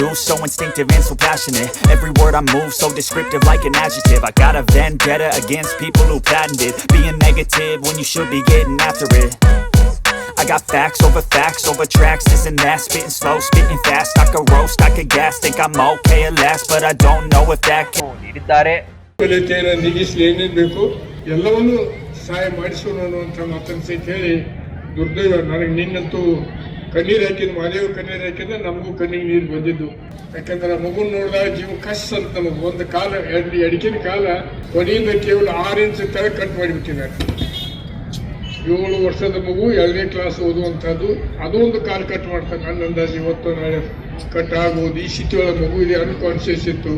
do so instinctive and so passionate Every word I move so descriptive like an adjective I got a vendetta against people who patented Being negative when you should be getting after it I got facts over facts over tracks, this and that Spitting slow, spitting fast, I could roast, I could gas Think I'm okay at last, but I don't know if that can ನೀಡಿದ್ದಾರೆ ಕೊಲೆತೆಯನ್ನು ನಿಗಿಸಲಿ ಏನೇನು ಬೇಕು ಎಲ್ಲವನ್ನೂ ಸಹಾಯ ಮಾಡಿಸೋಣ ಅನ್ನುವಂಥ ಮಾತನ್ನು ಸಹಿತ ಹೇಳಿ ದುರ್ದೈವ ನನಗೆ ನಿನ್ನಂತೂ ಕಣ್ಣೀರು ಹಾಕಿದ್ ಮನೆಯವ್ರು ಕಣ್ಣೀರು ಹಾಕಿದ್ರೆ ನಮಗೂ ಕಣ್ಣಿಗೆ ನೀರು ಬಂದಿದ್ದು. ಯಾಕಂದ್ರೆ ಮಗು ನೋಡಿದಾಗ ಜೀವ ಕಸ್ ಅಂತ ನಮಗೆ ಒಂದು ಕಾಲ, ಎರಡು ಎಡಕಿನ ಕಾಲ ಕೊನೆಯಿಂದ ಕೇವಲ ಆರು ಇಂಚ್ ತಲೆ ಕಟ್ ಮಾಡಿಬಿಟ್ಟಿದ್ದಾರೆ. ಏಳು ವರ್ಷದ ಮಗು ಎರಡನೇ ಕ್ಲಾಸ್ ಓದುವಂಥದ್ದು. ಅದು ಒಂದು ಕಾಲು ಕಟ್ ಮಾಡ್ತಾರೆ ನನ್ನ ಅಂದಾಜು ಇವತ್ತು ನಾಳೆ ಕಟ್ ಆಗ್ಬೋದು ಈ ಸ್ಥಿತಿಯೊಳಗೆ ಮಗು ಇದೆ ಅನ್ಕಾನ್ಶಿಯಸ್ ಇತ್ತು.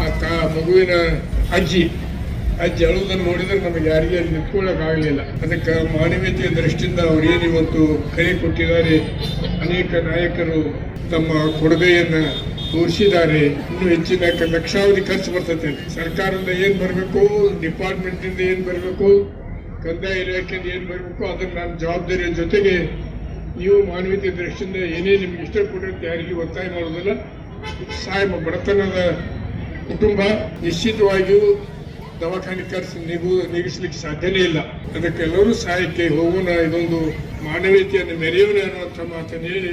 ಆ ಕಾ ಮಗುವಿನ ಅಜ್ಜಿ. ಅಜ್ಜಿ ಜಳುವುದನ್ನು ನೋಡಿದ್ರೆ ನಮಗೆ ಯಾರಿಗೆ ಅಲ್ಲಿ ನಿಂತ್ಕೊಳ್ಳೋಕ್ಕಾಗಲಿಲ್ಲ. ಅದಕ್ಕೆ ಮಾನವೀಯತೆಯ ದೃಷ್ಟಿಯಿಂದ ಅವ್ರು ಏನು ಇವತ್ತು ಕರೆ ಕೊಟ್ಟಿದ್ದಾರೆ, ಅನೇಕ ನಾಯಕರು ತಮ್ಮ ಕೊಡುಗೆಯನ್ನು ತೋರಿಸಿದ್ದಾರೆ. ಇನ್ನೂ ಹೆಚ್ಚಿನ ಲಕ್ಷಾವಧಿ ಖರ್ಚು ಬರ್ತದೆ ಸರ್ಕಾರದಿಂದ ಏನು ಬರಬೇಕು ಡಿಪಾರ್ಟ್ಮೆಂಟಿಂದ ಏನು ಬರಬೇಕು, ಕಂದಾಯ ಇಲಾಖೆಯಿಂದ ಏನು ಬರಬೇಕು, ಅದನ್ನು ನಾನು ಜವಾಬ್ದಾರಿಯ ಜೊತೆಗೆ ನೀವು ಮಾನವೀಯತೆ ದೃಷ್ಟಿಯಿಂದ ಏನೇ ನಿಮ್ಗೆ ಇಷ್ಟ ಕೊಟ್ಟರೆ ಯಾರಿಗೂ ಒತ್ತಾಯ ಮಾಡೋದಿಲ್ಲ. ಸಾಯಬ ಬಡತನದ ಕುಟುಂಬ, ನಿಶ್ಚಿತವಾಗಿಯೂ ದವಾಖಾನೆ ಖರ್ಚು ನಿಗು ನೀಗಿಸ್ಲಿಕ್ಕೆ ಸಾಧ್ಯನೇ ಇಲ್ಲ. ಅದಕ್ಕೆಲ್ಲರೂ ಸಹಾಯಕ್ಕೆ ಹೋಗೋಣ, ಇದೊಂದು ಮಾನವೀಯತೆಯನ್ನು ಮೆರೆಯೋಣ ಅನ್ನುವಂಥ ಮಾತನ್ನು ಹೇಳಿ